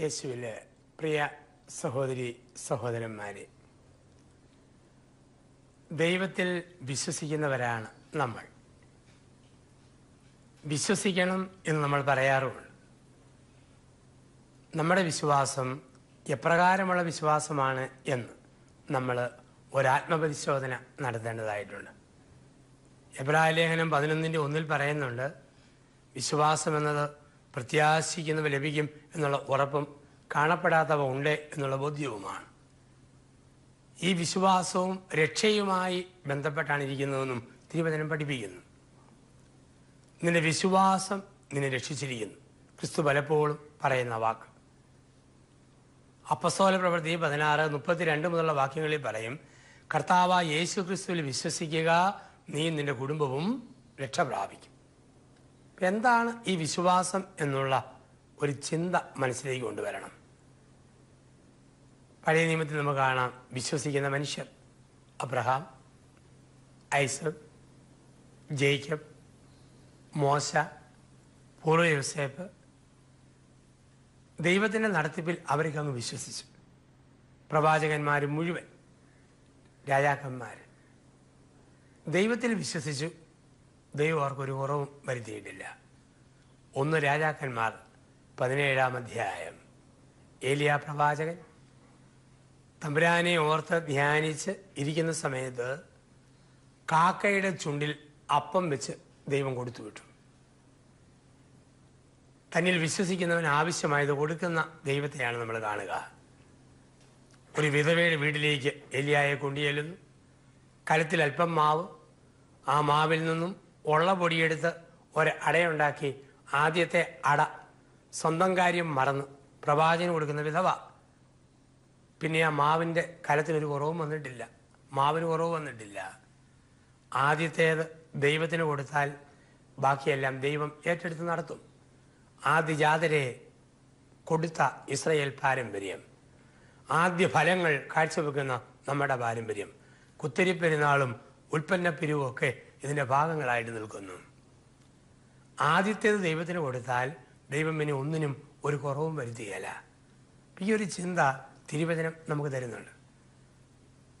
യേശുവിലെ പ്രിയ സഹോദരി സഹോദരന്മാരെ ദൈവത്തിൽ വിശ്വസിക്കുന്നവരാണ് നമ്മൾ. വിശ്വസിക്കണം എന്ന് നമ്മൾ പറയാറുമുണ്ട് നമ്മുടെ വിശ്വാസം എപ്രകാരമുള്ള വിശ്വാസമാണ് എന്ന് നമ്മൾ ഒരാത്മപരിശോധന നടത്തേണ്ടതായിട്ടുണ്ട്. എബ്രായ ലേഖനം പതിനൊന്നിന്റെ ഒന്നിൽ പറയുന്നുണ്ട് വിശ്വാസം എന്നത് പ്രത്യാശിക്കുന്നവ ലഭിക്കും എന്നുള്ള ഉറപ്പും കാണപ്പെടാത്തവ ഉണ്ട് എന്നുള്ള ബോധ്യവുമാണ്. ഈ വിശ്വാസവും രക്ഷയുമായി ബന്ധപ്പെട്ടാണ് ഇരിക്കുന്നതെന്നും തിരുവചനം പഠിപ്പിക്കുന്നു. നിന്റെ വിശ്വാസം നിന്നെ രക്ഷിച്ചിരിക്കുന്നു. ക്രിസ്തു പലപ്പോഴും പറയുന്ന വാക്ക്. അപ്പസ്തോല പ്രവൃത്തി പതിനാറ് മുപ്പത്തിരണ്ട് മുതലുള്ള വാക്യങ്ങളിൽ പറയും കർത്താവ് യേശു ക്രിസ്തുവിൽ വിശ്വസിക്കുക നീ നിന്റെ കുടുംബവും രക്ഷ പ്രാപിക്കും എന്താണ് ഈ വിശ്വാസം എന്നുള്ള ഒരു ചിന്ത മനസ്സിലേക്ക് കൊണ്ടുവരണം. പഴയ നിയമത്തിൽ നമുക്ക് കാണാം വിശ്വസിക്കുന്ന മനുഷ്യർ അബ്രഹാം ഐസക് ജേക്കബ് മോശ പൂർവ യോസേപ്പ് ദൈവത്തിന്റെ നടത്തിപ്പിൽ അവർക്ക് അങ്ങ് വിശ്വസിച്ചു. പ്രവാചകന്മാർ മുഴുവൻ രാജാക്കന്മാർ ദൈവത്തിൽ വിശ്വസിച്ചു. ദൈവം അവർക്കൊരു കുറവും വരുത്തിയിട്ടില്ല. ഒന്ന് രാജാക്കന്മാർ പതിനേഴാം അധ്യായം. ഏലിയ പ്രവാചകൻ തമ്പുരാനെ ഓർത്ത് ധ്യാനിച്ച് ഇരിക്കുന്ന സമയത്ത് കാക്കയുടെ ചുണ്ടിൽ അപ്പം വെച്ച് ദൈവം കൊടുത്തു വിട്ടു. തന്നിൽ വിശ്വസിക്കുന്നവൻ ആവശ്യമായത് കൊടുക്കുന്ന ദൈവത്തെയാണ് നമ്മൾ കാണുക. ഒരു വിധവയുടെ വീട്ടിലേക്ക് എലിയായെ കൊണ്ടുചെല്ലുന്നു. കലത്തിൽ അല്പം മാവ് ആ മാവിൽ നിന്നും ഉള്ള പൊടിയെടുത്ത് ഒരു അടയുണ്ടാക്കി ആദ്യത്തെ അട. സ്വന്തം കാര്യം മറന്ന് പ്രവാചകന് കൊടുക്കുന്ന വിധവ. പിന്നെ ആ മാവിന്റെ കലത്തിനൊരു കുറവും വന്നിട്ടില്ല. മാവിന് കുറവ് വന്നിട്ടില്ല. ആദ്യത്തേത് ദൈവത്തിന് കൊടുത്താൽ ബാക്കിയെല്ലാം ദൈവം ഏറ്റെടുത്ത് നടത്തും. ആദ്യജാതരെ കൊടുത്ത ഇസ്രയേൽ പാരമ്പര്യം. ആദ്യ ഫലങ്ങൾ കാഴ്ചവെക്കുന്ന നമ്മുടെ പാരമ്പര്യം. കുത്തിരി പെരുന്നാളും ഉൽപ്പന്ന പിരിവും ഒക്കെ ഇതിന്റെ ഭാഗങ്ങളായിട്ട് നിൽക്കുന്നു. ആദ്യത്തേത് ദൈവത്തിന് കൊടുത്താൽ ദൈവം ഇനി ഒന്നിനും ഒരു കുറവും വരുത്തുകയില്ല ഈ ഒരു ചിന്ത തിരുവചനം നമുക്ക് തരുന്നുണ്ട്.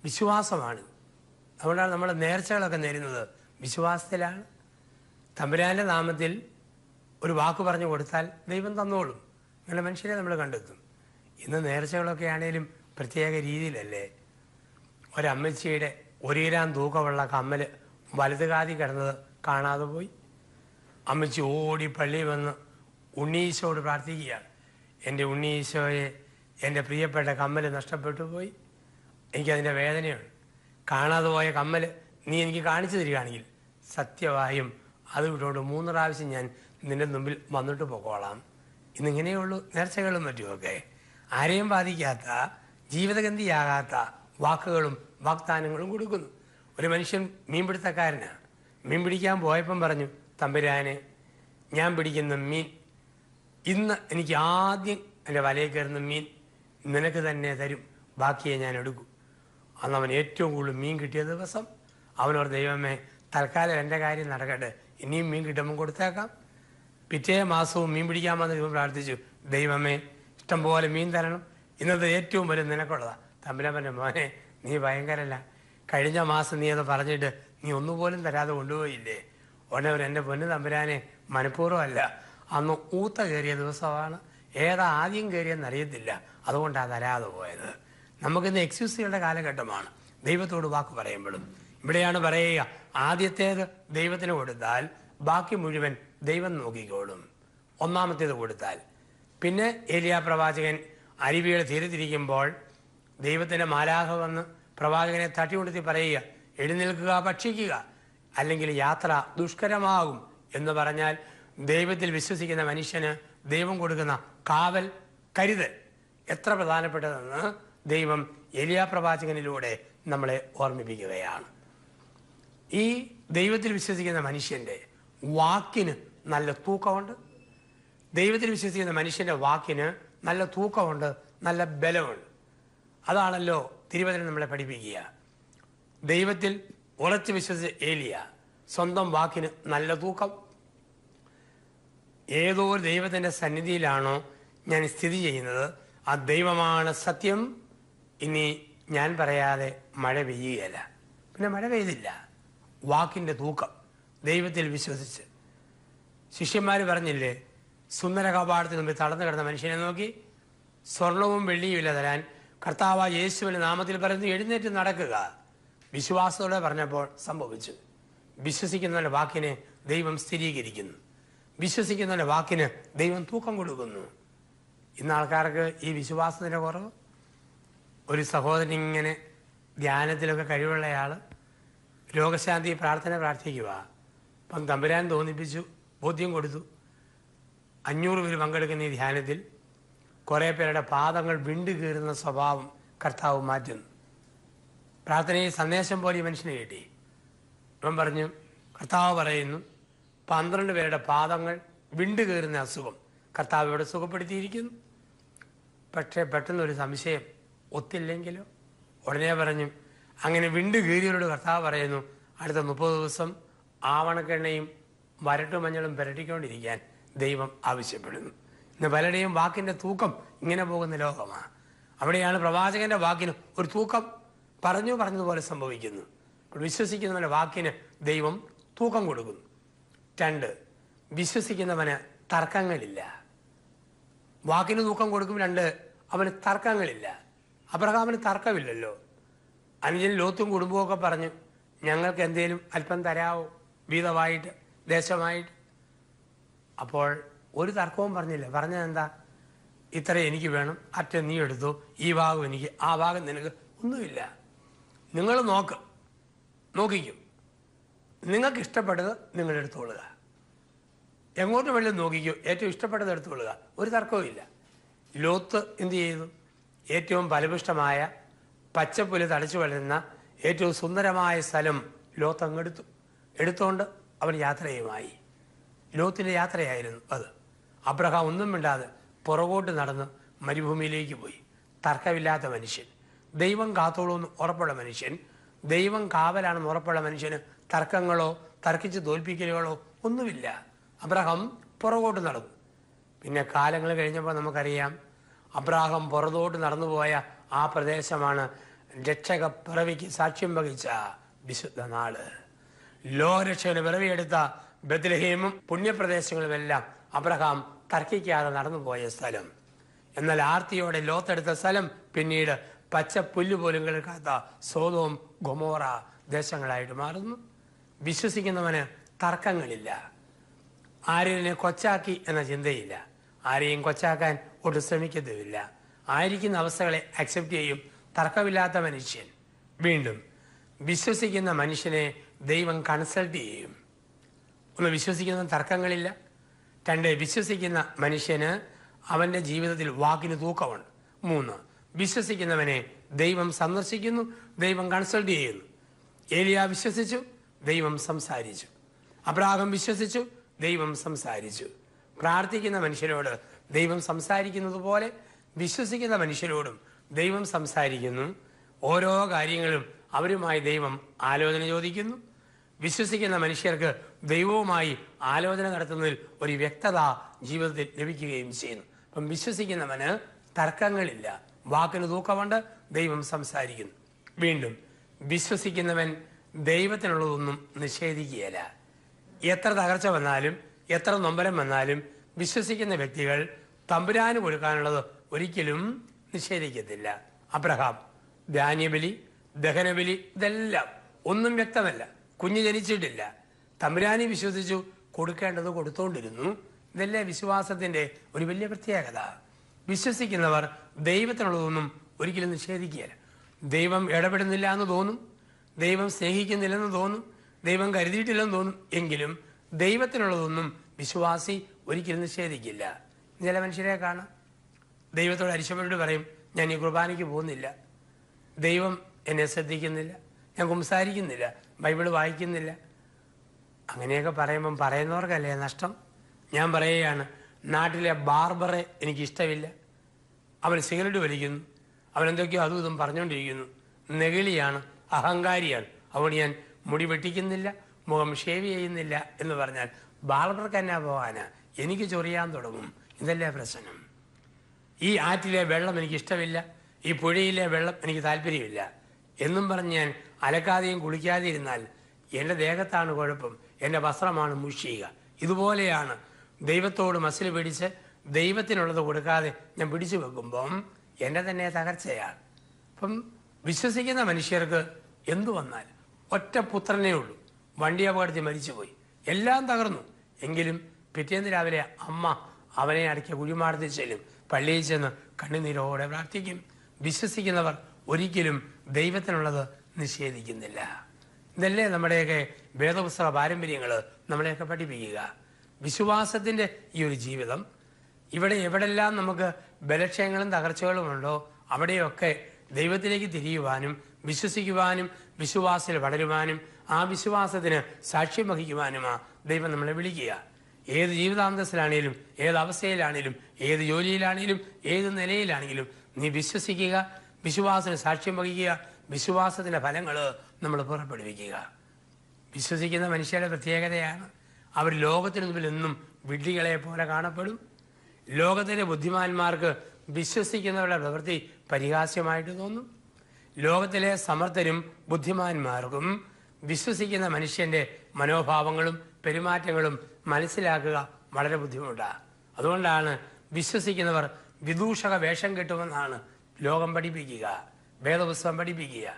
വിശ്വാസമാണ്. അതുകൊണ്ടാണ് നമ്മൾ നേർച്ചകളൊക്കെ നേരുന്നത്. വിശ്വാസത്തിലാണ്. തമ്പുരാന്റെ നാമത്തിൽ ഒരു വാക്ക് പറഞ്ഞു കൊടുത്താൽ ദൈവം തന്നോളും. അങ്ങനെ മനുഷ്യരെ നമ്മൾ കണ്ടെത്തും. ഇന്ന് നേർച്ചകളൊക്കെ ആണേലും പ്രത്യേക രീതിയിലല്ലേ? ഒരമ്മച്ചിയുടെ ഒരു ഗ്രാം തൂക്കമുള്ള കമ്മൽ വലതുകാതി കിടന്നത് കാണാതെ പോയി. അമ്മച്ചി ഓടി പള്ളി വന്ന് ഉണ്ണീശോട് പ്രാർത്ഥിക്കുകയാണ്. എന്റെ ഉണ്ണീശോയെ എന്റെ പ്രിയപ്പെട്ട കമ്മൽ നഷ്ടപ്പെട്ടു പോയി. എനിക്കതിന്റെ വേദനയുണ്ട്. കാണാതെ പോയ കമ്മൽ നീ എനിക്ക് കാണിച്ചു തരികയാണെങ്കിൽ സത്യവായും അത് വിട്ടുകൊണ്ട് മൂന്ന് പ്രാവശ്യം ഞാൻ നിന്റെ മുമ്പിൽ വന്നിട്ട് പോകോളാം ഇന്നിങ്ങനെയുള്ളൂ നേർച്ചകളും മറ്റുമൊക്കെ. ആരെയും ബാധിക്കാത്ത ജീവിതഗന്ധിയാകാത്ത വാക്കുകളും വാഗ്ദാനങ്ങളും കൊടുക്കുന്നു. ഒരു മനുഷ്യൻ മീൻപിടുത്തക്കാരനാണ് മീൻ പിടിക്കാൻ പോയപ്പം പറഞ്ഞു തമ്പുരാനെ ഞാൻ പിടിക്കുന്ന മീൻ ഇന്ന് എനിക്ക് ആദ്യം എന്റെ വലയിൽ കയറുന്ന മീൻ നിനക്ക് തന്നെ തരും ബാക്കിയെ ഞാൻ എടുക്കൂ. അന്ന് അവൻ ഏറ്റവും കൂടുതൽ മീൻ കിട്ടിയ ദിവസം അവനോട് ദൈവമേ തൽക്കാലം എന്റെ കാര്യം നടക്കട്ടെ ഇനിയും മീൻ കിട്ടുമ്പോൾ കൊടുത്തേക്കാം. പിറ്റേ മാസവും മീൻ പിടിക്കാമെന്ന് ദൈവം പ്രാർത്ഥിച്ചു ദൈവമേ ഇഷ്ടം പോലെ മീൻ തരണം ഇന്നത്തെ ഏറ്റവും വരും നിനക്കുള്ളതാണ് തമ്പുരാമന്റെ മോനെ നീ ഭയങ്കരല്ല കഴിഞ്ഞ മാസം നീ അത് പറഞ്ഞിട്ട് നീ ഒന്നുപോലും തരാതെ കൊണ്ടുപോയില്ലേ? ഉടനെ ഒരു എന്റെ പൊന്നു തമ്പുരാനെ മനഃപൂർവമല്ല അന്ന് ഊത്ത കയറിയ ദിവസമാണ്. ഏതാ ആദ്യം കയറിയെന്ന് അറിയത്തില്ല. അതുകൊണ്ടാണ് തരാതെ പോയത്. നമുക്കിന്ന് എക്സ്ക്യൂസുകളുടെ കാലഘട്ടമാണ്. ദൈവത്തോട് വാക്ക് പറയുമ്പോഴും. ഇവിടെയാണ് പറയുക ആദ്യത്തേത് ദൈവത്തിന് കൊടുത്താൽ ബാക്കി മുഴുവൻ ദൈവം നോക്കിക്കോളും. ഒന്നാമത്തേത് കൊടുത്താൽ. പിന്നെ ഏലിയ പ്രവാചകൻ അരുവികൾ തീരത്തിരിക്കുമ്പോൾ ദൈവത്തിന്റെ മാലാഹ വന്ന് പ്രവാചകനെ തട്ടിക്കൊടുത്തി പറയുക എഴുന്നേൽക്കുക ഭക്ഷിക്കുക അല്ലെങ്കിൽ യാത്ര ദുഷ്കരമാകും എന്ന് പറഞ്ഞാൽ ദൈവത്തിൽ വിശ്വസിക്കുന്ന മനുഷ്യന് ദൈവം കൊടുക്കുന്ന കാവൽ കരുതൽ. എത്ര പ്രധാനപ്പെട്ടതെന്ന് ദൈവം എലിയ പ്രവാചകനിലൂടെ നമ്മളെ ഓർമ്മിപ്പിക്കുകയാണ്. ഈ ദൈവത്തിൽ വിശ്വസിക്കുന്ന മനുഷ്യന്റെ വാക്കിന് നല്ല തൂക്കമുണ്ട്. ദൈവത്തിൽ വിശ്വസിക്കുന്ന മനുഷ്യന്റെ വാക്കിന് നല്ല തൂക്കമുണ്ട് നല്ല ബലമുണ്ട്. അതാണല്ലോ തിരുവചനം നമ്മളെ പഠിപ്പിക്കുക. ദൈവത്തിൽ ഉറച്ചു വിശ്വസിച്ച് ഏലിയ സ്വന്തം വാക്കിന് നല്ല തൂക്കം. ഏതോ ഒരു ദൈവത്തിന്റെ സന്നിധിയിലാണോ ഞാൻ സ്ഥിതി ചെയ്യുന്നത്. ആ ദൈവമാണ് സത്യം. ഇനി ഞാൻ പറയാതെ മഴ പെയ്യുകയല്ല. പിന്നെ മഴ പെയ്തില്ല. വാക്കിന്റെ തൂക്കം. ദൈവത്തിൽ വിശ്വസിച്ച്. ശിഷ്യന്മാർ പറഞ്ഞില്ലേ സുന്ദര കപാടത്തിന് മുമ്പിൽ തളർന്നു കിടന്ന മനുഷ്യനെ നോക്കി. സ്വർണവും വെള്ളിയും ഇല്ല തരാൻ കർത്താവ് യേശുവിന്റെ നാമത്തിൽ പറയുന്നു എഴുന്നേറ്റ് നടക്കുക. വിശ്വാസത്തോടെ പറഞ്ഞപ്പോൾ സംഭവിച്ചു. വിശ്വസിക്കുന്നവന്റെ വാക്കിനെ ദൈവം സ്ഥിരീകരിക്കുന്നു. വിശ്വസിക്കുന്നവന്റെ വാക്കിന് ദൈവം തൂക്കം കൊടുക്കുന്നു. ഇന്ന് ആൾക്കാർക്ക് ഈ വിശ്വാസത്തിന്റെ കുറവ്. ഒരു സഹോദരൻ ഇങ്ങനെ ധ്യാനത്തിലൊക്കെ കഴിവുള്ളയാൾ രോഗശാന്തി പ്രാർത്ഥന പ്രാർത്ഥിക്കുക. അപ്പം തമ്പുരാൻ തോന്നിപ്പിച്ചു ബോധ്യം കൊടുത്തു. അഞ്ഞൂറ് പേര് പങ്കെടുക്കുന്ന ഈ ധ്യാനത്തിൽ കുറേ പേരുടെ പാദങ്ങൾ വിണ്ടു കീറുന്ന സ്വഭാവം കർത്താവ് മാറ്റുന്നു. പ്രാർത്ഥനയിൽ സന്ദേശം പോലെ മനുഷ്യനെ കിട്ടി. അവൻ പറഞ്ഞു കർത്താവ് പറയുന്നു പന്ത്രണ്ട് പേരുടെ പാദങ്ങൾ വിണ്ടു കീറുന്ന അസുഖം കർത്താവ് ഇവിടെ സുഖപ്പെടുത്തിയിരിക്കുന്നു. പക്ഷേ പെട്ടെന്നൊരു സംശയം ഒത്തില്ലെങ്കിലോ? ഉടനെ പറഞ്ഞു അങ്ങനെ വിണ്ടു കീറിയവരോട് കർത്താവ് പറയുന്നു അടുത്ത മുപ്പത് ദിവസം ആവണക്കെണ്ണയും വരട്ടു മഞ്ഞളും പുരട്ടിക്കൊണ്ടിരിക്കാൻ ദൈവം ആവശ്യപ്പെടുന്നു. ഇന്ന് പലരുടെയും വാക്കിന്റെ തൂക്കം ഇങ്ങനെ പോകുന്ന ലോകമാണ്. അവിടെയാണ് പ്രവാചകന്റെ വാക്കിന് ഒരു തൂക്കം പറഞ്ഞു പറഞ്ഞതുപോലെ സംഭവിക്കുന്നു. വിശ്വസിക്കുന്നവന്റെ വാക്കിന് ദൈവം തൂക്കം കൊടുക്കുന്നു. രണ്ട് വിശ്വസിക്കുന്നവന് തർക്കങ്ങളില്ല. വാക്കിന് തൂക്കം കൊടുക്കും രണ്ട് അവന് തർക്കങ്ങളില്ല. അബ്രഹാമിന് തർക്കമില്ലല്ലോ. അനുജൻ ലോത്തും കുടുംബവും ഒക്കെ പറഞ്ഞു ഞങ്ങൾക്ക് എന്തേലും അല്പം തരാവോ? വീതമായിട്ട് ദേശമായിട്ട്. അപ്പോൾ ഒരു തർക്കവും പറഞ്ഞില്ല. പറഞ്ഞത് എന്താ? ഇത്ര എനിക്ക് വേണം അറ്റ നീ എടുത്തു ഈ ഭാഗം എനിക്ക് ആ ഭാഗം നിനക്ക് ഒന്നുമില്ല. നിങ്ങൾ നോക്ക് നോക്കിക്കും. നിങ്ങൾക്ക് ഇഷ്ടപ്പെട്ടത് നിങ്ങൾ എടുത്തുകൊള്ളുക എങ്ങോട്ട് വേണമെങ്കിലും നോക്കിക്കോ ഏറ്റവും ഇഷ്ടപ്പെട്ടത് എടുത്തുകൊള്ളുക ഒരു തർക്കവും ഇല്ല. ലോത്ത് എന്ത് ചെയ്തു? ഏറ്റവും ഫലപുഷ്ടമായ പച്ചപ്പുൽ തടിച്ചു വളരുന്ന ഏറ്റവും സുന്ദരമായ സ്ഥലം ലോത്ത് അങ്ങെടുത്തു എടുത്തുകൊണ്ട് അവൻ യാത്രയുമായി. ലോത്തിന്റെ യാത്രയായിരുന്നു അത്. അബ്രഹാം ഒന്നും മിണ്ടാതെ പുറകോട്ട് നടന്ന് മരുഭൂമിയിലേക്ക് പോയി. തർക്കമില്ലാത്ത മനുഷ്യൻ. ദൈവം കാത്തോളൂന്ന് ഉറപ്പുള്ള മനുഷ്യൻ. ദൈവം കാവലാണെന്ന് ഉറപ്പുള്ള മനുഷ്യന് തർക്കങ്ങളോ തർക്കിച്ച് തോൽപ്പിക്കലുകളോ ഒന്നുമില്ല. അബ്രഹാം പുറകോട്ട് നടന്നു. പിന്നെ കാലങ്ങൾ കഴിഞ്ഞപ്പോൾ നമുക്കറിയാം അബ്രാഹം പുറത്തോട്ട് നടന്നുപോയ ആ പ്രദേശമാണ് രക്ഷക പിറവിക്ക് സാക്ഷ്യം വഹിച്ച വിശുദ്ധ നാൾ. ലോകരക്ഷകന് പിറവിയെടുത്ത ബദ്രഹീമും പുണ്യപ്രദേശങ്ങളുമെല്ലാം അബ്രഹാം തർക്കിക്കാതെ നടന്നുപോയ സ്ഥലം. എന്നാൽ ആർത്തിയോടെ ലോത്തെടുത്ത സ്ഥലം പിന്നീട് പച്ച പുല്ല് പോലും കേൾക്കാത്ത സോതവും ഗൊമോറ ദേശങ്ങളായിട്ട് മാറുന്നു. വിശ്വസിക്കുന്നവന് തർക്കങ്ങളില്ല. ആര്യനെ കൊച്ചാക്കി എന്ന ചിന്തയില്ല. ആരെയും കൊച്ചാക്കാൻ ഒട്ടും ശ്രമിക്കത്തുമില്ല. ആയിരിക്കുന്ന അവസ്ഥകളെ അക്സെപ്റ്റ് ചെയ്യും തർക്കമില്ലാത്ത മനുഷ്യൻ. വീണ്ടും വിശ്വസിക്കുന്ന മനുഷ്യനെ ദൈവം കൺസൾട്ട് ചെയ്യും. ഒന്ന് വിശ്വസിക്കുന്ന തർക്കങ്ങളില്ല. രണ്ട് വിശ്വസിക്കുന്ന മനുഷ്യന് അവന്റെ ജീവിതത്തിൽ വാക്കിന് തൂക്കമുണ്ട്. മൂന്ന് വിശ്വസിക്കുന്നവനെ ദൈവം സന്ദർശിക്കുന്നു ദൈവം കൺസൾട്ട് ചെയ്യുന്നു. ഏലിയ വിശ്വസിച്ചു ദൈവം സംസാരിച്ചു. അബ്രാഹം വിശ്വസിച്ചു ദൈവം സംസാരിച്ചു. പ്രാർത്ഥിക്കുന്ന മനുഷ്യരോട് ദൈവം സംസാരിക്കുന്നത് പോലെ വിശ്വസിക്കുന്ന മനുഷ്യരോടും ദൈവം സംസാരിക്കുന്നു. ഓരോ കാര്യങ്ങളും അവരുമായി ദൈവം ആലോചന ചോദിക്കുന്നു. വിശ്വസിക്കുന്ന മനുഷ്യർക്ക് ദൈവവുമായി ആലോചന നടത്തുന്നതിൽ ഒരു വ്യക്തത ജീവിതത്തിൽ ലഭിക്കുകയും ചെയ്യുന്നു. അപ്പം വിശ്വസിക്കുന്നവന് തർക്കങ്ങളില്ല. വാക്കിന് തൂക്കമുണ്ട് ദൈവം സംസാരിക്കുന്നു. വീണ്ടും വിശ്വസിക്കുന്നവൻ ദൈവത്തിനുള്ളതൊന്നും നിഷേധിക്കുകയല്ല. എത്ര തകർച്ച വന്നാലും എത്ര നൊമ്പരം വന്നാലും വിശ്വസിക്കുന്ന വ്യക്തികൾ തമ്പുരാന് കൊടുക്കാനുള്ളത് ഒരിക്കലും നിഷേധിക്കത്തില്ല. അബ്രഹാം ധാന്യബലി ദഹനബലി ഇതെല്ലാം ഒന്നും വ്യക്തമല്ല. കുഞ്ഞ് ജനിച്ചിട്ടില്ല. തമ്പുരാനി വിശ്വസിച്ചു കൊടുക്കേണ്ടത് കൊടുത്തോണ്ടിരുന്നു. ഇതല്ലേ വിശ്വാസത്തിന്റെ ഒരു വലിയ പ്രത്യേകത. വിശ്വസിക്കുന്നവർ ദൈവത്തിനുള്ളതൊന്നും ഒരിക്കലും നിഷേധിക്കുകയില്ല. ദൈവം ഇടപെടുന്നില്ല എന്ന് തോന്നും. ദൈവം സ്നേഹിക്കുന്നില്ലെന്ന് തോന്നും. ദൈവം കരുതിയിട്ടില്ലെന്ന് തോന്നും. എങ്കിലും ദൈവത്തിനുള്ളതൊന്നും വിശ്വാസി ഒരിക്കലും നിഷേധിക്കില്ല. ചില മനുഷ്യരെ കാണാം. ദൈവത്തോട് അരിശപ്പെട്ട് പറയും ഞാൻ ഈ കുർബാനയ്ക്ക് പോകുന്നില്ല. ദൈവം എന്നെ ശ്രദ്ധിക്കുന്നില്ല. ഞാൻ സംസാരിക്കുന്നില്ല ബൈബിൾ വായിക്കുന്നില്ല. അങ്ങനെയൊക്കെ പറയുമ്പം പറയുന്നവർക്കല്ലേ നഷ്ടം? ഞാൻ പറയുകയാണ് നാട്ടിലെ ബാർബറെ എനിക്കിഷ്ടമില്ല. അവൻ സിഗരറ്റ് വലിക്കുന്നു. അവൻ എന്തൊക്കെയോ അതും ഇതും പറഞ്ഞുകൊണ്ടിരിക്കുന്നു. നെകിളിയാണ് അഹങ്കാരിയാണ്. അതുകൊണ്ട് ഞാൻ മുടി വെട്ടിക്കുന്നില്ല മുഖം ഷേവ് ചെയ്യുന്നില്ല എന്ന് പറഞ്ഞാൽ ബാർബർക്ക് എന്നാ പോകാനാ എനിക്ക് ചൊറിയാൻ തുടങ്ങും. ഇതല്ലേ പ്രശ്നം. ഈ ആറ്റിലെ വെള്ളം എനിക്കിഷ്ടമില്ല ഈ പുഴയിലെ വെള്ളം എനിക്ക് താല്പര്യമില്ല. എന്നും പറഞ്ഞ് ഞാൻ അലക്കാതെയും കുളിക്കാതെ ഇരുന്നാൽ എന്റെ ദേഹത്താണ് കുഴപ്പം എന്റെ വസ്ത്രമാണ് മുഷിയുക ഇതുപോലെയാണ് ദൈവത്തോട് മസിൽ പിടിച്ച് ദൈവത്തിനുള്ളത് കൊടുക്കാതെ ഞാൻ പിടിച്ചു വെക്കുമ്പം എന്റെ തന്നെ തകർച്ചയാണ്. അപ്പം വിശ്വസിക്കുന്ന മനുഷ്യർക്ക് എന്തു വന്നാൽ ഒറ്റ പുത്രനേ ഉള്ളൂ. വണ്ടി അപകടത്തിൽ മരിച്ചുപോയി. എല്ലാം തകർന്നു. എങ്കിലും പിറ്റേന്ന് രാവിലെ അമ്മ അവനെ അടക്കിയ കുഴിമാടത്തിൽ ചെല്ലും. പള്ളിയിൽ ചെന്ന് കണ്ണുനീരോടെ പ്രാർത്ഥിക്കും. വിശ്വസിക്കുന്നവർ ഒരിക്കലും ദൈവത്തിനുള്ളത് നിഷേധിക്കുന്നില്ല. ഇതല്ലേ നമ്മുടെയൊക്കെ വേദപുസ്തക പാരമ്പര്യങ്ങൾ നമ്മളെയൊക്കെ പഠിപ്പിക്കുക. വിശ്വാസത്തിന്റെ ഈ ഒരു ജീവിതം ഇവിടെ എവിടെല്ലാം നമുക്ക് ബലക്ഷയങ്ങളും തകർച്ചകളും ഉണ്ടോ അവിടെയൊക്കെ ദൈവത്തിലേക്ക് തിരിയുവാനും വിശ്വസിക്കുവാനും വിശ്വാസത്തിൽ വളരുവാനും ആ വിശ്വാസത്തിന് സാക്ഷ്യം വഹിക്കുവാനുമാ ദൈവം നമ്മളെ വിളിക്കുക. ഏത് ജീവിതാന്തസ്സിലാണേലും ഏത് അവസ്ഥയിലാണെങ്കിലും ഏത് ജോലിയിലാണേലും ഏത് നിലയിലാണെങ്കിലും നീ വിശ്വസിക്കുക വിശ്വാസത്തിന് സാക്ഷ്യം വഹിക്കുക വിശ്വാസത്തിന്റെ ഫലങ്ങൾ നമ്മൾ പുറപ്പെടുവിക്കുക. വിശ്വസിക്കുന്ന മനുഷ്യരുടെ പ്രത്യേകതയാണ്. അവർ ലോകത്തിന് മുമ്പിൽ എന്നും വിഡ്ഢികളെ പോലെ കാണപ്പെടും. ലോകത്തിലെ ബുദ്ധിമാന്മാർക്ക് വിശ്വസിക്കുന്നവരുടെ പ്രവൃത്തി പരിഹാസ്യമായിട്ട് തോന്നും. ലോകത്തിലെ സമർത്ഥരും ബുദ്ധിമാന്മാർക്കും വിശ്വസിക്കുന്ന മനുഷ്യന്റെ മനോഭാവങ്ങളും പെരുമാറ്റങ്ങളും മനസ്സിലാക്കുക വളരെ ബുദ്ധിമുട്ടാണ് അതുകൊണ്ടാണ് വിശ്വസിക്കുന്നവർ വിദൂഷക വേഷം കെട്ടുമെന്നാണ് ലോകം പഠിപ്പിക്കുക. വേദപുസ്തകം പഠിപ്പിക്കുക.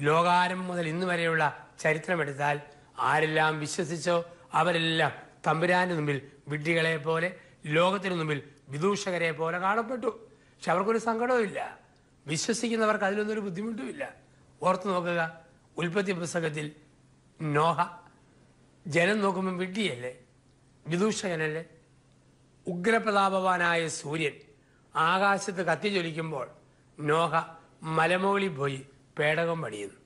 ലോകാരം മുതൽ ഇന്ന് വരെയുള്ള ചരിത്രമെടുത്താൽ ആരെല്ലാം വിശ്വസിച്ചോ അവരെല്ലാം തമ്പുരാന്റെ മുമ്പിൽ വിഡ്ഢികളെ പോലെ ലോകത്തിനു മുമ്പിൽ വിദൂഷകരെ പോലെ കാണപ്പെട്ടു. പക്ഷെ അവർക്കൊരു സങ്കടവും ഇല്ല. വിശ്വസിക്കുന്നവർക്ക് അതിലൊന്നും ഒരു ബുദ്ധിമുട്ടുമില്ല ഓർത്തു നോക്കുക ഉൽപ്പത്തി പുസ്തകത്തിൽ നോഹ ജനം നോക്കുമ്പോൾ വിഡ്ഢിയല്ലേ? വിദൂഷകനല്ലേ? ഉഗ്രപ്രതാപവാനായ സൂര്യൻ ആകാശത്ത് കത്തിജ്വലിക്കുമ്പോൾ നോഹ മലമുകളിൽ പോയി പേടകം പണിയുന്നു.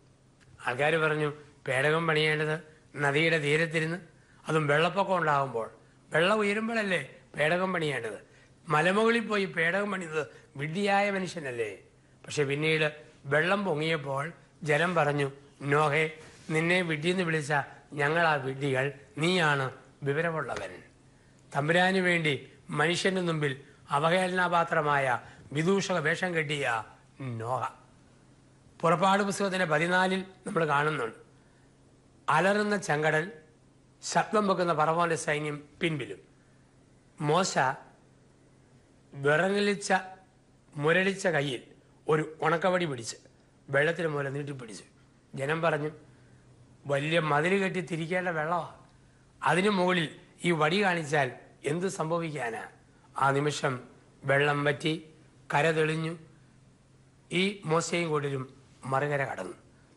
ആൾക്കാർ പറഞ്ഞു പേടകം പണിയേണ്ടത് നദിയുടെ തീരത്തിരുന്ന് അതും വെള്ളപ്പൊക്കം ഉണ്ടാകുമ്പോൾ വെള്ളം ഉയരുമ്പോഴല്ലേ പേടകം പണിയേണ്ടത്? മലമുകളിൽ പോയി പേടകം പണിയുന്നത് വിഡ്ഢിയായ മനുഷ്യനല്ലേ? പക്ഷെ പിന്നീട് വെള്ളം പൊങ്ങിയപ്പോൾ ജലം പറഞ്ഞു നോഹെ നിന്നെ വിഡ്ഢിന്ന് വിളിച്ച ഞങ്ങളാ വിഡ്ഢികൾ. നീയാണ് വിവരമുള്ളവൻ. തമ്പുരാന് വേണ്ടി മനുഷ്യന്റെ മുമ്പിൽ അവഹേളനാപാത്രമായ വിദൂഷക വേഷം കെട്ടിയ നോഹ പുറപ്പാട് പുസ്തകത്തിന്റെ പതിനാലിൽ നമ്മൾ കാണുന്നുണ്ട്. അലറുന്ന ചങ്കടൽ ശബ്ദം വെക്കുന്ന പറവോന്റെ സൈന്യം പിൻപിലും. മോശ വിറങ്ങലിച്ച മുരളിച്ച കയ്യിൽ ഒരു ഉണക്കവടി പിടിച്ച് വെള്ളത്തിന് മൂലം നീട്ടിപ്പിടിച്ചു ജനം പറഞ്ഞു വലിയ മതിൽ കെട്ടി തിരിക്കേണ്ട വെള്ളമാണ് അതിനു മുകളിൽ ഈ വടി കാണിച്ചാൽ എന്ത് സംഭവിക്കാനാ? ആ നിമിഷം വെള്ളം വറ്റി കര തെളിഞ്ഞു. ഈ മോശയും കൂട്ടരും മറുകര കടന്നു.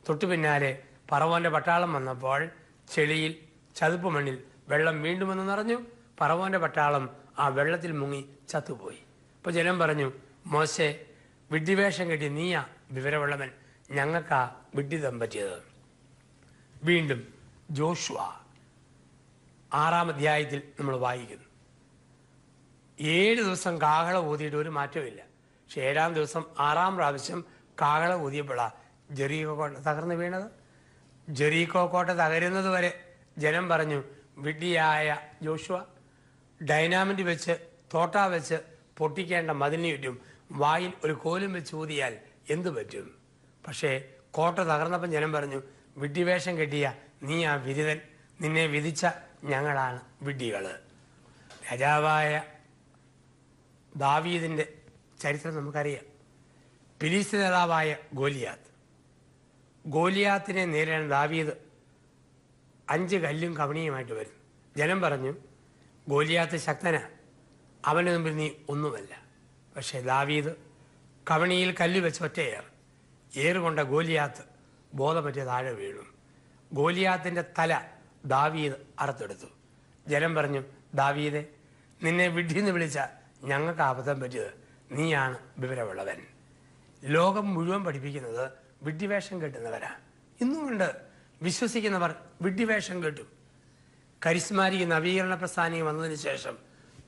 തൊട്ടു പിന്നാലെ പറവോന്റെ പട്ടാളം വന്നപ്പോൾ ചെളിയിൽ ചതുപ്പ് മണ്ണിൽ വെള്ളം വീണ്ടും വന്ന് നിറഞ്ഞു. പറവോന്റെ പട്ടാളം ആ വെള്ളത്തിൽ മുങ്ങി ചത്തുപോയി. ഇപ്പൊ ജനം പറഞ്ഞു മോശെ വിഡ്ഢിവേഷം കെട്ടി നീയാ വിവരമുള്ളവൻ ഞങ്ങൾക്കാ വിഡ്ഢിതം പറ്റിയത്. വീണ്ടും ജോഷുവ ആറാം അധ്യായത്തിൽ നമ്മൾ വായിക്കുന്നു. ഏഴ് ദിവസം കാഹള ഊതിയിട്ട് ഒരു മാറ്റമില്ല പക്ഷെ ഏഴാം ദിവസം ആറാം പ്രാവശ്യം കാകള ഊതിയപ്പോള ജെറീകോ കോട്ട തകർന്നു വീണത്. ജെറീകോ കോട്ട തകരുന്നത് വരെ ജനം പറഞ്ഞു വിഡ്ഢിയായ ജോഷുവ ഡൈനാമിറ്റ് വെച്ച് തോട്ട വെച്ച് പൊട്ടിക്കേണ്ട മതിലിന് ചുറ്റും വായിൽ ഒരു കോലും വെച്ച് ഊതിയാൽ എന്തു പറ്റും? പക്ഷേ കോട്ട തകർന്നപ്പം ജനം പറഞ്ഞു വിഡ്ഢിവേഷം കെട്ടിയ നീ ആ വിരുതൻ നിന്നെ വിധിച്ച ഞങ്ങളാണ് വിഡ്ഢികൾ. രാജാവായ ദാവീദിന്റെ ചരിത്രം നമുക്കറിയാം. പിലീസ് നേതാവായ ഗോലിയാത്ത്. ഗോലിയാത്തിനെ നേരിടാൻ ദാവീദ് അഞ്ച് കല്ലും കവണിയുമായിട്ട് വരുന്നു ജനം പറഞ്ഞു ഗോലിയാത്ത് ശക്തനാ. അവന്റെ മുമ്പിൽ നീ ഒന്നുമല്ല. പക്ഷേ ദാവീദ് കവണിയിൽ കല്ല് വെച്ച് ഒറ്റയേർ ഏറുകൊണ്ട ഗോലിയാത്ത് ബോധമറ്റ താഴെ വീണു. ഗോലിയാത്തിന്റെ തല ദാവീദ് അറുത്തെടുത്തു. ജനം പറഞ്ഞു ദാവീദെ നിന്നെ വിഡ്ഢിന്ന് വിളിച്ച ഞങ്ങൾക്ക് അബദ്ധം പറ്റിയത്. നീയാണ് വിവരമുള്ളവൻ. ലോകം മുഴുവൻ പഠിപ്പിക്കുന്നത് വിഡ്ഢിവേഷം കെട്ടുന്നവരാ. ഇന്നുമുണ്ട് വിശ്വസിക്കുന്നവർ വിഡ്ഢിവേഷം കെട്ടും. കരിസ്മാരിക നവീകരണ പ്രസ്ഥാനം വന്നതിന് ശേഷം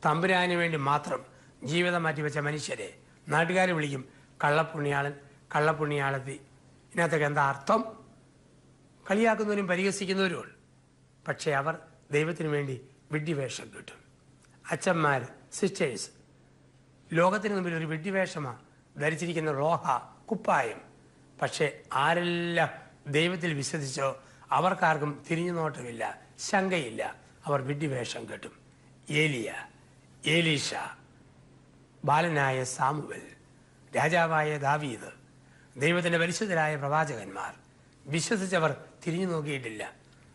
തമ്പുരാന് വേണ്ടി മാത്രം ജീവിതം മാറ്റിവെച്ച മനുഷ്യരെ നാട്ടുകാർ വിളിക്കും കള്ളപ്പുണ്യാളൻ കള്ളപ്പുണ്യാളത്തി. ഇതിനകത്തൊക്കെ എന്താ അർത്ഥം? കളിയാക്കുന്നവരും പരിഹസിക്കുന്നവരും പക്ഷേ അവർ ദൈവത്തിന് വേണ്ടി വിഡ്ഢിവേഷം കിട്ടും. അച്ഛന്മാർ സിസ്റ്റേഴ്സ് ലോകത്തിന് മുമ്പിൽ ഒരു വെട്ടിവേഷമാണ് ധരിച്ചിരിക്കുന്ന റോഹ കുപ്പായം. പക്ഷേ ആരെല്ലാം ദൈവത്തിൽ വിശ്വസിച്ചോ അവർക്കാർക്കും തിരിഞ്ഞു നോട്ടമില്ല ശങ്കയില്ല. അവർ വിഡ്ഢിവേഷം കെട്ടും. ഏലിയ ഏലീഷ ബാലനായ സാമുവൽ രാജാവായ ദാവീദ് ദൈവത്തിന്റെ പരിശുദ്ധരായ പ്രവാചകന്മാർ. വിശ്വസിച്ചവർ തിരിഞ്ഞു നോക്കിയിട്ടില്ല.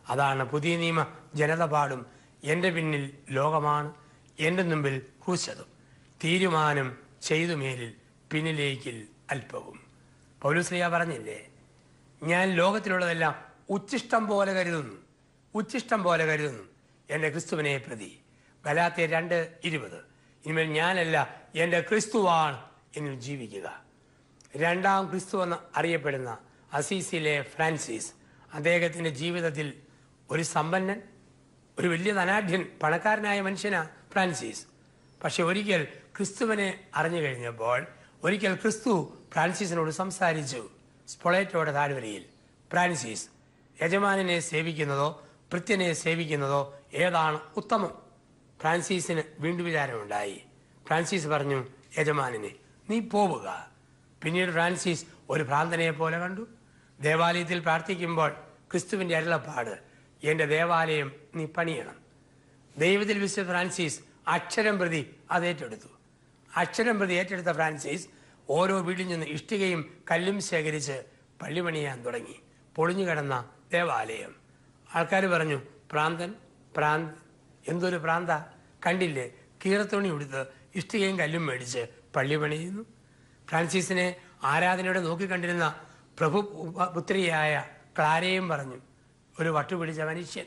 അതാണ് പുതിയ നിയമ ജനത പാടും എന്റെ പിന്നിൽ ലോകമാണ് എന്റെ മുമ്പിൽ ക്രൂശതും. തീരുമാനം ചെയ്തു മേലിൽ പിന്നിലേക്കിൽ അല്പവും. പൗലുശ്രീയ പറഞ്ഞില്ലേ ഞാൻ ലോകത്തിലുള്ളതെല്ലാം ഉച്ചിഷ്ടം പോലെ കരുതുന്നു ഉച്ചിഷ്ടം പോലെ കരുതുന്നു എന്റെ ക്രിസ്തുവിനെ പ്രതി. ഗലാത്തിയ രണ്ട് ഇരുപത്. ഇനിമേൽ ഞാനല്ല എന്റെ ക്രിസ്തുവാണ് എന്നിൽ ജീവിക്കുക. രണ്ടാം ക്രിസ്തു എന്ന് അറിയപ്പെടുന്ന അസീസിലെ ഫ്രാൻസിസ് അദ്ദേഹത്തിന്റെ ജീവിതത്തിൽ ഒരു സമ്പന്നൻ ഒരു വലിയ ധനാഢ്യൻ പണക്കാരനായ മനുഷ്യനാ ഫ്രാൻസിസ്. പക്ഷെ ഒരിക്കൽ ക്രിസ്തുവിനെ അറിഞ്ഞു കഴിഞ്ഞപ്പോൾ ഒരിക്കൽ ക്രിസ്തു ഫ്രാൻസിസിനോട് സംസാരിച്ചു. സ്പൊളേറ്റോയുടെ താഴ്വരയിൽ. ഫ്രാൻസിസ് യജമാനെ സേവിക്കുന്നതോ ഭൃത്യനെ സേവിക്കുന്നതോ ഏതാണ് ഉത്തമം? ഫ്രാൻസിസിന് വീണ്ടും വിചാരമുണ്ടായി. ഫ്രാൻസിസ് പറഞ്ഞു യജമാനെ നീ പോവുക. പിന്നീട് ഫ്രാൻസിസ് ഒരു ഭ്രാന്തനെ പോലെ കണ്ടു. ദേവാലയത്തിൽ പ്രാർത്ഥിക്കുമ്പോൾ ക്രിസ്തുവിന്റെ അരുളപ്പാട് എന്റെ ദേവാലയം നീ പണിയണം. ദൈവത്തിൽ വിശ്വ ഫ്രാൻസിസ് അക്ഷരം പ്രതി അത് ഏറ്റെടുത്തു അക്ഷരം പ്രതി ഏറ്റെടുത്ത ഫ്രാൻസിസ് ഓരോ വീട്ടിൽ നിന്ന് ഇഷ്ടികയും കല്ലും ശേഖരിച്ച് പള്ളി പണിയാൻ തുടങ്ങി. പൊളിഞ്ഞു കിടന്ന ദേവാലയം. ആൾക്കാർ പറഞ്ഞു പ്രാന്തൻ പ്രാന്ത്. എന്തൊരു പ്രാന്ത? കണ്ടില്ലേ? കീറത്തുണി ഉടുത്ത് ഇഷ്ടികയും കല്ലും മേടിച്ച് പള്ളി പണിയുന്നു. ഫ്രാൻസിസിനെ ആരാധനയോടെ നോക്കിക്കണ്ടിരുന്ന പ്രഭു പുത്രിയായ ക്ലാരയും പറഞ്ഞു ഒരു വട്ടുപിടിച്ച മനുഷ്യൻ.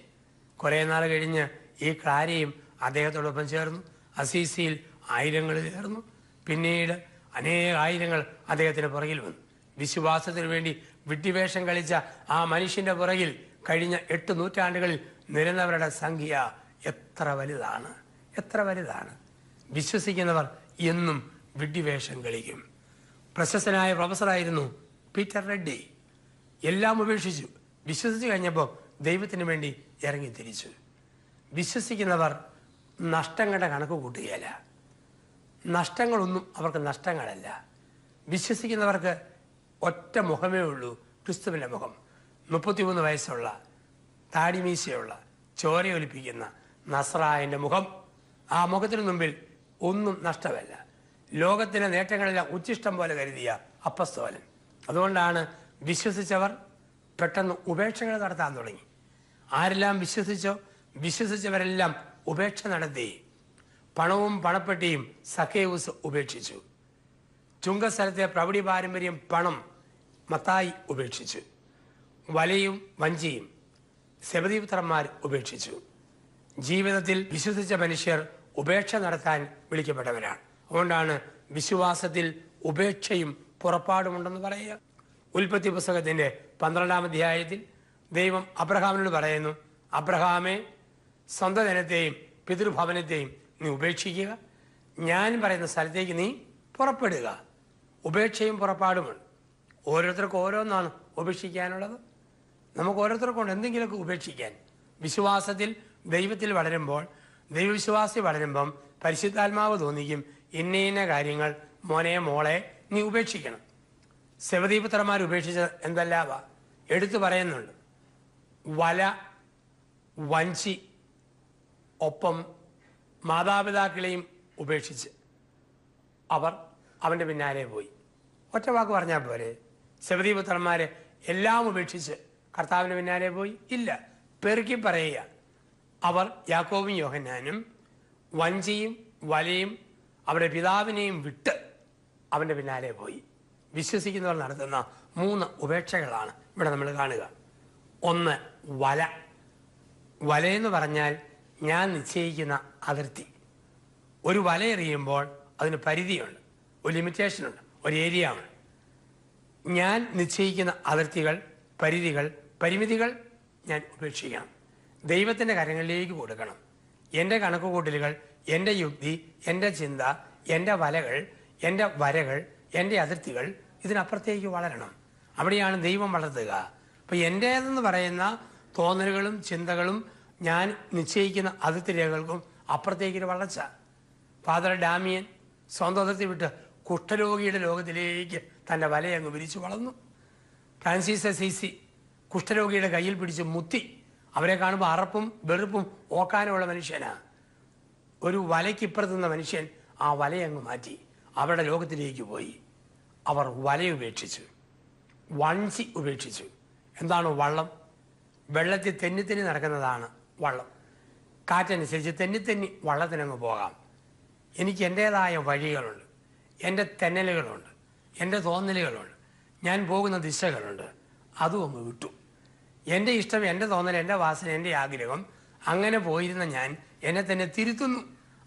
കുറേ നാൾ കഴിഞ്ഞ് ഈ ക്ലാരയും അദ്ദേഹത്തോടൊപ്പം ചേർന്നു. അസീസിയിൽ ആയിരങ്ങൾ ചേർന്നു. പിന്നീട് അനേക ആയിരങ്ങൾ അദ്ദേഹത്തിന് പുറകിൽ വന്നു. വിശ്വാസത്തിനു വേണ്ടി വിഡ്ഢിവേഷം കളിച്ച ആ മനുഷ്യന്റെ പുറകിൽ കഴിഞ്ഞ എട്ട് നൂറ്റാണ്ടുകളിൽ നിരന്നവരുടെ സംഖ്യ എത്ര വലുതാണ്? എത്ര വലുതാണ്? വിശ്വസിക്കുന്നവർ എന്നും വിഡ്ഢിവേഷം കളിക്കും. പ്രശസ്തനായ പ്രൊഫസറായിരുന്നു പീറ്റർ റെഡ്ഡി. എല്ലാം ഉപേക്ഷിച്ചു. വിശ്വസിച്ചു കഴിഞ്ഞപ്പോൾ ദൈവത്തിന് വേണ്ടി ഇറങ്ങി തിരിച്ചു. വിശ്വസിക്കുന്നവർ നഷ്ടങ്ങളുടെ കണക്ക് കൂട്ടുകയല്ല. നഷ്ടങ്ങളൊന്നും അവർക്ക് നഷ്ടങ്ങളല്ല. വിശ്വസിക്കുന്നവർക്ക് ഒറ്റ മുഖമേ ഉള്ളൂ. ക്രിസ്തുവിന്റെ മുഖം. മുപ്പത്തിമൂന്ന് വയസ്സുള്ള താടിമീശയുള്ള ചോരയൊലിപ്പിക്കുന്ന നസ്രായന്റെ മുഖം. ആ മുഖത്തിന് മുമ്പിൽ ഒന്നും നഷ്ടമല്ല. ലോകത്തിലെ നേട്ടങ്ങളെല്ലാം ഉച്ചിഷ്ടം പോലെ കരുതിയ അപ്പസ്തോലൻ. അതുകൊണ്ടാണ് വിശ്വസിച്ചവർ പെട്ടെന്ന് ഉപേക്ഷകൾ നടത്താൻ തുടങ്ങി. ആരെല്ലാം വിശ്വസിച്ചോ വിശ്വസിച്ചവരെല്ലാം ഉപേക്ഷ നടത്തി. പണവും പണപ്പെട്ടിയും സഖേവൂസ് ഉപേക്ഷിച്ചു. ചുങ്കസ്ഥലത്തെ പ്രൗഢി പാരമ്പര്യം പണം മത്തായി ഉപേക്ഷിച്ചു. വലയും വഞ്ചിയും സെബദീപുത്രന്മാർ ഉപേക്ഷിച്ചു. ജീവിതത്തിൽ വിശ്വസിച്ച മനുഷ്യർ ഉപേക്ഷ നടത്താൻ വിളിക്കപ്പെട്ടവരാണ്. അതുകൊണ്ടാണ് വിശ്വാസത്തിൽ ഉപേക്ഷയും പുറപ്പാടുമുണ്ടെന്ന് പറയുക. ഉൽപ്പത്തി പുസ്തകത്തിന്റെ പന്ത്രണ്ടാം അധ്യായത്തിൽ ദൈവം അബ്രഹാമിനോട് പറയുന്നു അബ്രഹാമെ സ്വന്തം ജനത്തെയും പിതൃഭവനത്തെയും നീ ഉപേക്ഷിക്കുക. ഞാൻ പറയുന്ന സ്ഥലത്തേക്ക് നീ പുറപ്പെടുക. ഉപേക്ഷയും പുറപ്പാടുമുണ്ട് ഓരോരുത്തർക്കും ഓരോന്നാണ് ഉപേക്ഷിക്കാനുള്ളത്. നമുക്ക് ഓരോരുത്തർക്കും എന്തെങ്കിലുമൊക്കെ ഉപേക്ഷിക്കാൻ. വിശ്വാസത്തിൽ ദൈവത്തിൽ വളരുമ്പോൾ ദൈവവിശ്വാസി വളരുമ്പം പരിശുദ്ധാത്മാവ് തോന്നിക്കും ഇന്ന ഇന്ന കാര്യങ്ങൾ മോനെ മോളെ നീ ഉപേക്ഷിക്കണം. ശിവദീപുത്രന്മാർ ഉപേക്ഷിച്ച എന്തല്ലാവ? എടുത്തു പറയുന്നുണ്ട്. വല വഞ്ചി ഒപ്പം മാതാപിതാക്കളെയും ഉപേക്ഷിച്ച് അവർ അവന്റെ പിന്നാലെ പോയി. ഒറ്റ വാക്ക് പറഞ്ഞാൽ പോരെ? ശിവദീപുത്രന്മാരെ എല്ലാം ഉപേക്ഷിച്ച് കർത്താവിന്റെ പിന്നാലെ പോയി? ഇല്ല. പെറുക്കി പറയുക. അവർ യാക്കോബും യോഹന്നാനും വഞ്ചിയും വലയും അവരുടെ പിതാവിനെയും വിട്ട് അവന്റെ പിന്നാലെ പോയി. വിശ്വസിക്കുന്നവർ നടത്തുന്ന മൂന്ന് ഉപേക്ഷകളാണ് ഇവിടെ നമ്മൾ കാണുക. ഒന്ന് വല. വലയെന്ന് പറഞ്ഞാൽ ഞാൻ നിശ്ചയിക്കുന്ന അതിർത്തി. ഒരു വല എറിയുമ്പോൾ അതിന് പരിധിയുണ്ട്. ഒരു ലിമിറ്റേഷനുണ്ട്. ഒരു ഏരിയ ഉണ്ട് ഞാൻ നിശ്ചയിക്കുന്ന അതിർത്തികൾ പരിധികൾ പരിമിതികൾ ഞാൻ ഉപേക്ഷിക്കണം. ദൈവത്തിന്റെ കരങ്ങളിലേക്ക് കൊടുക്കണം. എന്റെ കണക്കുകൂട്ടലുകൾ എന്റെ യുക്തി എന്റെ ചിന്ത എന്റെ വലകൾ എന്റെ വരകൾ എന്റെ അതിർത്തികൾ ഇതിനപ്പുറത്തേക്ക് വളരണം. അവിടെയാണ് ദൈവം വളർത്തുക. അപ്പം എന്റേതെന്ന് പറയുന്ന തോന്നലുകളും ചിന്തകളും ഞാൻ നിശ്ചയിക്കുന്ന അതിർത്തി രേഖകൾക്കും അപ്പുറത്തേക്കൊരു വളർച്ച. ഫാദർ ഡാമിയൻ സ്വാതന്ത്ര്യത്തിൽ വിട്ട് കുഷ്ഠരോഗിയുടെ ലോകത്തിലേക്ക് തന്റെ വലയങ്ങ് വിരിച്ചു വളർന്നു. ഫ്രാൻസിസ് അസീസി കുഷ്ഠരോഗിയുടെ കയ്യിൽ പിടിച്ച് മുത്തി അവരെ കാണുമ്പോൾ അറപ്പും വെറുപ്പും ഓക്കാനുമുള്ള മനുഷ്യനാണ് ഒരു വലയ്ക്കിപ്പുറത്ത് നിന്ന മനുഷ്യൻ ആ വലയങ്ങ് മാറ്റി അവരുടെ ലോകത്തിലേക്ക് പോയി. അവർ വല ഉപേക്ഷിച്ചു. വഞ്ചി ഉപേക്ഷിച്ചു. എന്താണ് വള്ളം? വെള്ളത്തിൽ തെന്നിത്തെന്നി നടക്കുന്നതാണ് വള്ളം. കാറ്റനുസരിച്ച് തെന്നി തെന്നി വള്ളത്തിനങ്ങ് പോകാം. എനിക്ക് എന്റേതായ വഴികളുണ്ട്. എന്റെ തെന്നലുകളുണ്ട്. എന്റെ തോന്നലുകളുണ്ട്. ഞാൻ പോകുന്ന ദിശകളുണ്ട്. അതും അങ്ങ് വിട്ടു. എന്റെ ഇഷ്ടം എന്റെ തോന്നൽ എന്റെ വാസന എന്റെ ആഗ്രഹം അങ്ങനെ പോയിരുന്ന ഞാൻ എന്നെ തന്നെ തിരുത്തുന്നു.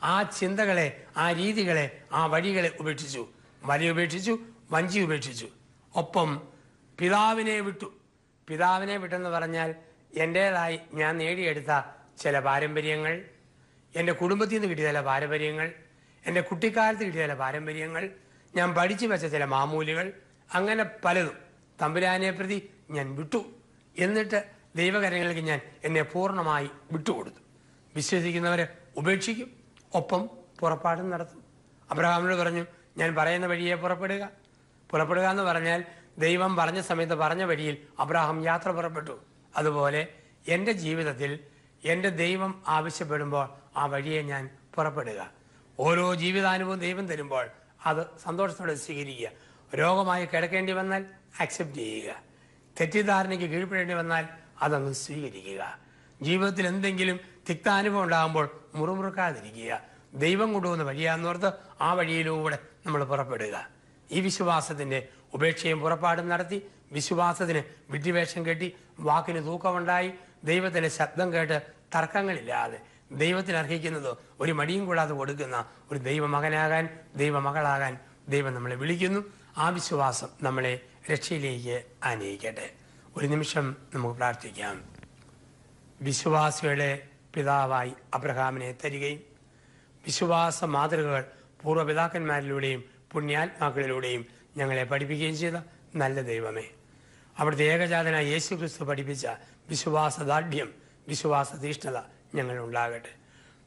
ആ ചിന്തകളെ ആ രീതികളെ ആ വഴികളെ ഉപേക്ഷിച്ചു. വലി ഉപേക്ഷിച്ചു വഞ്ചി ഉപേക്ഷിച്ചു. ഒപ്പം പിതാവിനെ വിട്ടു. പിതാവിനെ വിട്ടെന്ന് പറഞ്ഞാൽ എന്റേതായി ഞാൻ നേടിയെടുത്ത ചില പാരമ്പര്യങ്ങൾ എന്റെ കുടുംബത്തിൽ നിന്ന് കിട്ടിയ ചില പാരമ്പര്യങ്ങൾ എന്റെ കുട്ടിക്കാലത്ത് കിട്ടിയ ചില പാരമ്പര്യങ്ങൾ ഞാൻ പഠിച്ചു വെച്ച ചില മാമൂലുകൾ അങ്ങനെ പലതും തമ്പുരാനെ പ്രതി ഞാൻ വിട്ടു എന്നിട്ട് ദൈവകരങ്ങൾക്ക് ഞാൻ എന്നെ പൂർണമായി വിട്ടുകൊടുത്തു. വിശ്വസിക്കുന്നവരെ ഉപേക്ഷിക്കും ഒപ്പം പുറപ്പാടും നടത്തും. അബ്രഹാമിനോട് പറഞ്ഞു ഞാൻ പറയുന്ന വഴിയെ പുറപ്പെടുക. പുറപ്പെടുക എന്ന് പറഞ്ഞാൽ ദൈവം പറഞ്ഞ സമയത്ത് പറഞ്ഞ വഴിയിൽ അബ്രഹാം യാത്ര പുറപ്പെട്ടു. അതുപോലെ എന്റെ ജീവിതത്തിൽ എന്റെ ദൈവം ആവശ്യപ്പെടുമ്പോൾ ആ വഴിയെ ഞാൻ പുറപ്പെടുക. ഓരോ ജീവിതാനുഭവം ദൈവം തരുമ്പോൾ അത് സന്തോഷത്തോടെ സ്വീകരിക്കുക. രോഗമായി കിടക്കേണ്ടി വന്നാൽ അക്സെപ്റ്റ് ചെയ്യുക. തെറ്റിദ്ധാരണയ്ക്ക് കീഴ്പ്പെടേണ്ടി വന്നാൽ അതങ്ങ് സ്വീകരിക്കുക. ജീവിതത്തിൽ എന്തെങ്കിലും തിക്താനുഭവം ഉണ്ടാകുമ്പോൾ മുറുമുറുക്കാതിരിക്കുക. ദൈവം കൊണ്ടുവന്ന വഴിയാന്നോർത്ത് ആ വഴിയിലൂടെ നമ്മൾ പുറപ്പെടുക. ഈ വിശ്വാസത്തിന്റെ ഉപേക്ഷയും പുറപ്പാടും നടത്തി വിശ്വാസത്തിന് വിഡ്ഢിവേഷം കെട്ടി വാക്കിന് തൂക്കമുണ്ടായി ദൈവത്തിന്റെ ശബ്ദം കേട്ട് തർക്കങ്ങളില്ലാതെ ദൈവത്തിന് അർഹിക്കുന്നത് ഒരു മടിയും കൂടാതെ കൊടുക്കുന്ന ഒരു ദൈവമകനാകാൻ ദൈവമകളാകാൻ ദൈവം നമ്മളെ വിളിക്കുന്നു. ആ വിശ്വാസം നമ്മളെ രക്ഷയിലേക്ക് ആനയിക്കട്ടെ. ഒരു നിമിഷം നമുക്ക് പ്രാർത്ഥിക്കാം. വിശ്വാസികളെ പിതാവായി അബ്രഹാമിനെ തരികയും വിശ്വാസ മാതൃകകൾ പൂർവപിതാക്കന്മാരിലൂടെയും പുണ്യാത്മാക്കളിലൂടെയും ഞങ്ങളെ പഠിപ്പിക്കുകയും ചെയ്ത നല്ല ദൈവമേ. അവിടുത്തെ ഏകജാതനായ യേശു ക്രിസ്തു പഠിപ്പിച്ച വിശ്വാസദാർഢ്യം വിശ്വാസ തീഷ്ണത ഞങ്ങളുണ്ടാകട്ടെ.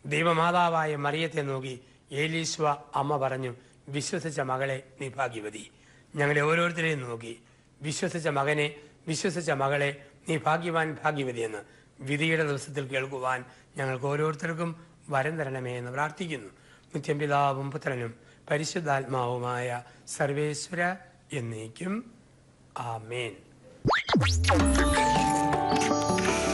ദൈവമാതാവായ മറിയത്തെ നോക്കി ഏലീശ്വ അമ്മ പറഞ്ഞു വിശ്വസിച്ച മകളെ നീ ഭാഗ്യവതി. ഞങ്ങളെ ഓരോരുത്തരെയും നോക്കി വിശ്വസിച്ച മകനെ വിശ്വസിച്ച മകളെ നീ ഭാഗ്യവാൻ ഭാഗ്യവതി എന്ന് വിധിയുടെ ദിവസത്തിൽ കേൾക്കുവാൻ ഞങ്ങൾക്ക് ഓരോരുത്തർക്കും വരം തരണമേ എന്ന് പ്രാർത്ഥിക്കുന്നു. നിത്യം പിതാവും പുത്രനും പരിശുദ്ധാത്മാവുമായ സർവേശ്വര എന്നേക്കും. ആമേൻ. フフフフ。